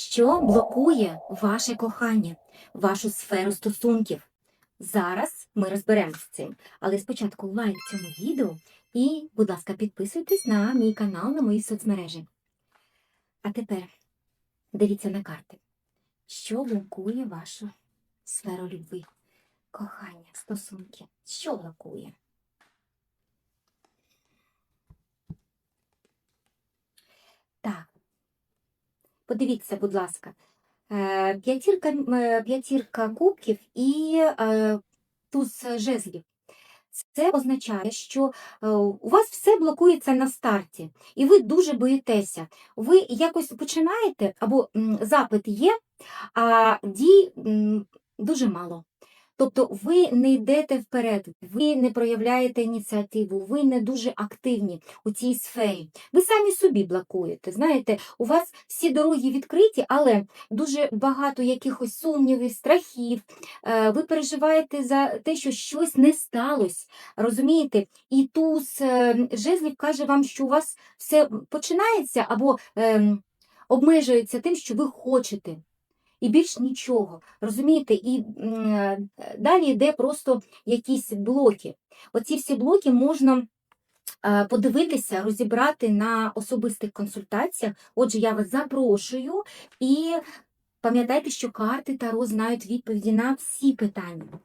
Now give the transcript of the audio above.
Що блокує ваше кохання, вашу сферу стосунків? Зараз ми розберемося з цим. Але спочатку лайк цьому відео і, будь ласка, підписуйтесь на мій канал, на мої соцмережі. А тепер дивіться на карти. Що блокує вашу сферу любви, кохання, стосунки? Що блокує? Подивіться, будь ласка, Е, п'ятірка, е, п'ятірка кубків і е, туз жезлів. Це означає, що у вас все блокується на старті, і ви дуже боїтеся. Ви якось починаєте, або запит є, а дій дуже мало. Тобто ви не йдете вперед, ви не проявляєте ініціативу, ви не дуже активні у цій сфері. Ви самі собі блокуєте. Знаєте, у вас всі дороги відкриті, але дуже багато якихось сумнівів, страхів. Е, Ви переживаєте за те, що щось не сталося. Розумієте? І туз е, жезлів каже вам, що у вас все починається або ем, обмежується тим, що ви хочете. І більш нічого, розумієте? І е, далі йде просто якісь блоки. Оці всі блоки можна е, подивитися, розібрати на особистих консультаціях. Отже, я вас запрошую і пам'ятайте, що карти Таро знають відповіді на всі питання.